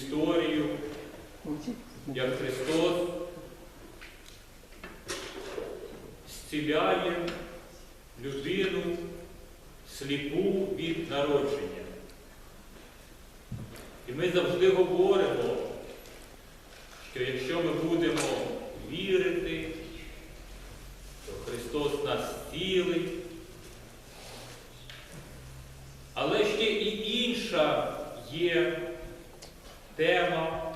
історію, як Христос зціляє людину сліпу від народження. І ми завжди говоримо, що якщо ми будемо вірити, то Христос нас зцілить. Але ще і інша є тема,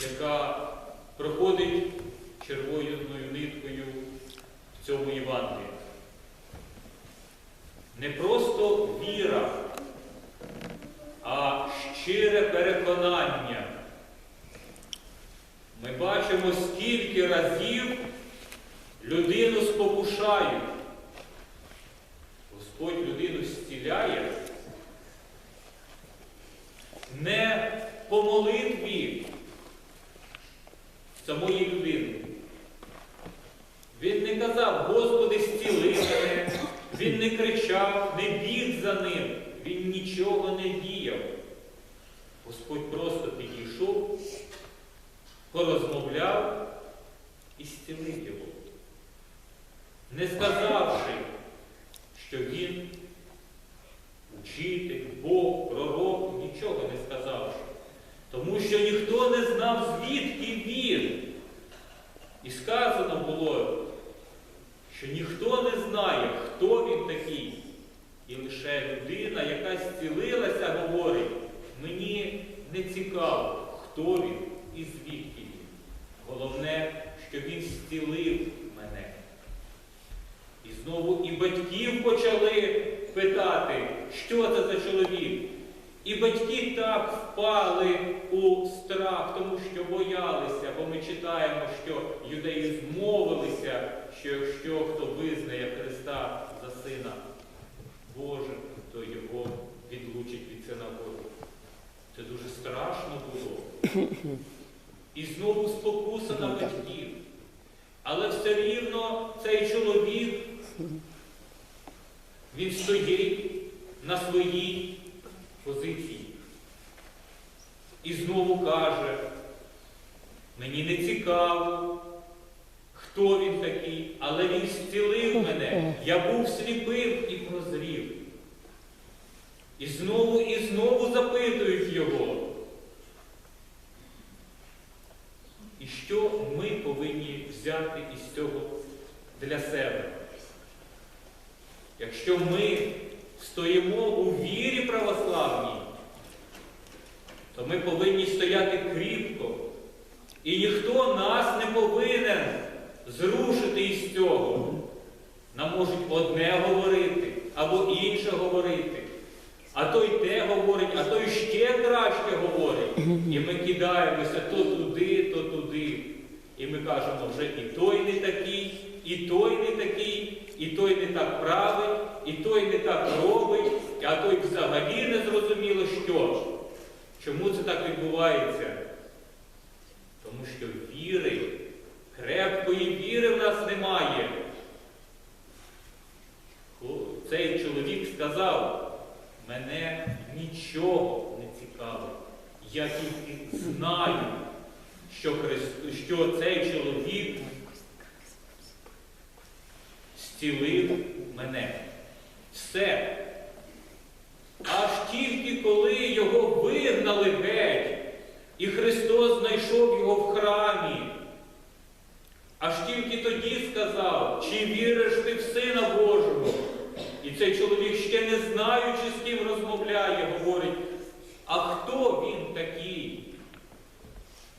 яка проходить червоною ниткою в цьому Євангелії. Не просто віра, а щире переконання. Ми бачимо, скільки разів людину спокушають. Господь людину зціляє не по молитві самої людини. Він не казав, Господи, зціли мене, він не кричав, не біг за ним, він нічого не діяв. Господь просто підійшов, порозмовляв і зцілив його. Не сказавши, що він учитель, Бог, пророк, нічого не сказавши. Тому що ніхто не знав, звідки він. І сказано було, що ніхто не знає, хто він такий. І лише людина, яка зцілилася, говорить, мені не цікаво, хто він і звідки він. Головне, що він зцілив мене. І знову і батьків почали питати, що це за чоловік. І батьки так впали у страх, тому що боялися, бо ми читаємо, що юдеї змовилися, що якщо хто визнає Христа за Сина Божим, то його відлучить від синагоги. Це дуже страшно було. І знову спокуса на батьків. Але все рівно цей чоловік, він стоїть на своїй позиції. І знову каже, мені не цікаво, хто він такий, але він зцілив мене. Я був сліпим і прозрів. І знову і знову запитують його. І що ми повинні взяти із цього для себе? Якщо ми стоїмо у вірі православній, то ми повинні стояти кріпко. І ніхто нас не повинен зрушити із цього. Нам можуть одне говорити або інше говорити. А той те говорить, а той ще краще говорить. І ми кидаємося то туди, то туди. І ми кажемо, вже і той не такий, і той не такий, і той не так править, і той не так робить, а той взагалі не зрозуміло що. Чому це так відбувається? Тому що віри, крепкої віри в нас немає. Цей чоловік сказав, мене нічого не цікавить. Я тільки знаю, що, Христ... що цей чоловік зцілив мене. Все. Аж тільки коли його вигнали геть, і Христос знайшов його в храмі, аж тільки тоді сказав, чи віриш ти в Сина Божого? І цей чоловік, ще не знаючи, з ким розмовляє, говорить, а хто він такий?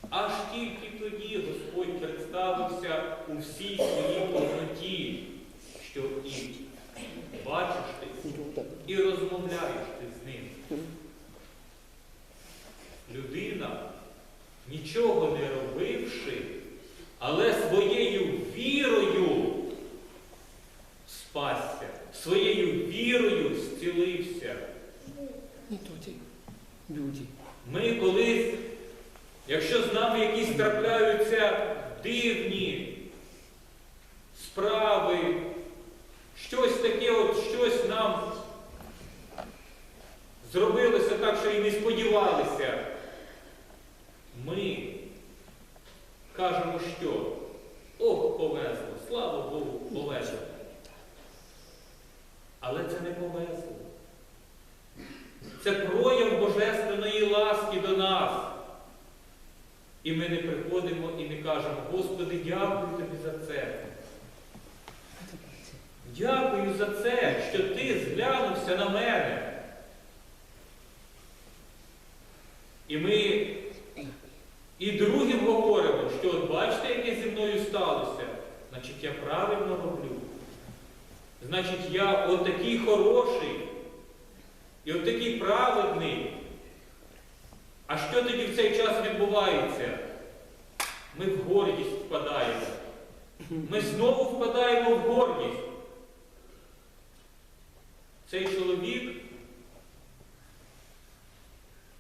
Аж тільки тоді Господь представився у всій своїй повноті, що і бачиш ти, і розмовляєш ти з ним. Людина, нічого не робивши, але своєю вірою спасся, своєю вірою зцілився. Не тоді. Люди. Ми колись, якщо з нами якісь трапляються дивні справи, щось таке, от щось нам і не сподівалися. Ми кажемо, що ох, повезло, слава Богу, повезло. Але це не повезло. Це прояв Божественної ласки до нас. І ми не приходимо і не кажемо, Господи, дякую тобі за це. Дякую за це, що ти зглянувся на мене. І ми і другим говоримо, що от бачите, яке зі мною сталося, значить я правильно роблю. Значить, я от такий хороший і от такий праведний. А що тоді в цей час відбувається? Ми в гордість впадаємо. Ми знову впадаємо в гордість. Цей чоловік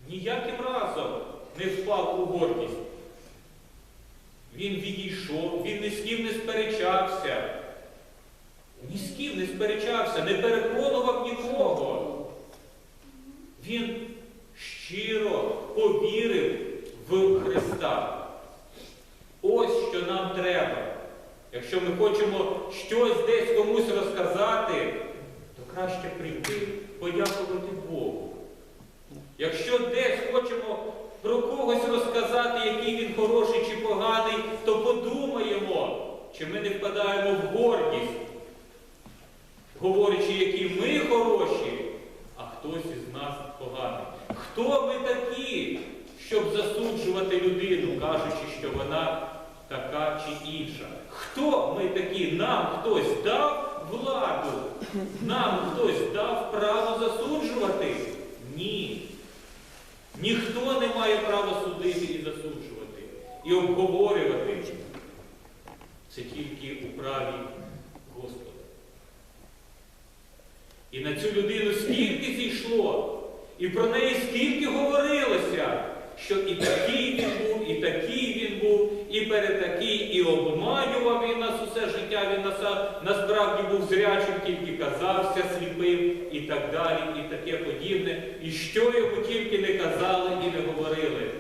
ніяким разом не впав у гордість. Він відійшов, він ні з ким не сперечався. Ні з ким не сперечався, не переконував нікого. Він щиро повірив в Христа. Нам треба. Якщо ми хочемо щось десь комусь розказати, то краще прийти подякувати Богу. Якщо десь хочемо про когось розказати, який він хороший чи поганий, то подумаємо, чи ми не впадаємо в гордість, говорячи, які ми хороші, а хтось із нас поганий. Хто ми такі, щоб засуджувати людину, кажучи, що вона така чи інша? Хто ми такі? Нам хтось дав владу, нам хтось дав право засуджувати? Ні. Ніхто не має права судити і засуджувати, і обговорювати. Це тільки у праві Господа. І на цю людину скільки зійшло, і про неї скільки говорилося, що і такий він був, і такий він був, і перетакий, і обманював він нас усе життя, він наса- насправді був зрячим, тільки казався сліпим, і так далі, і таке подібне. І що йому тільки не казали і не говорили.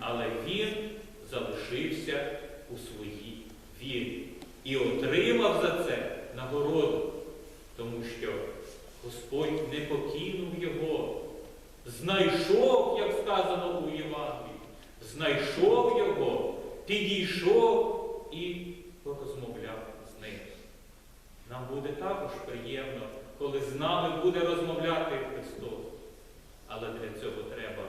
Але він залишився у своїй вірі і отримав за це нагороду, тому що Господь не покинув його, знайшов, як сказано у Євангелії, знайшов його, підійшов і порозмовляв з ним. Нам буде також приємно, коли з нами буде розмовляти Христос. Але для цього треба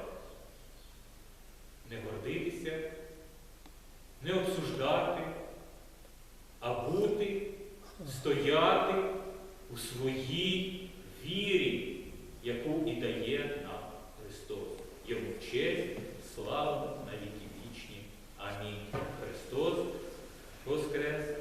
не гордитися, не обсуждати, а бути, стояти у своїй вірі, яку і дає нам Христос. Йому честь, слава на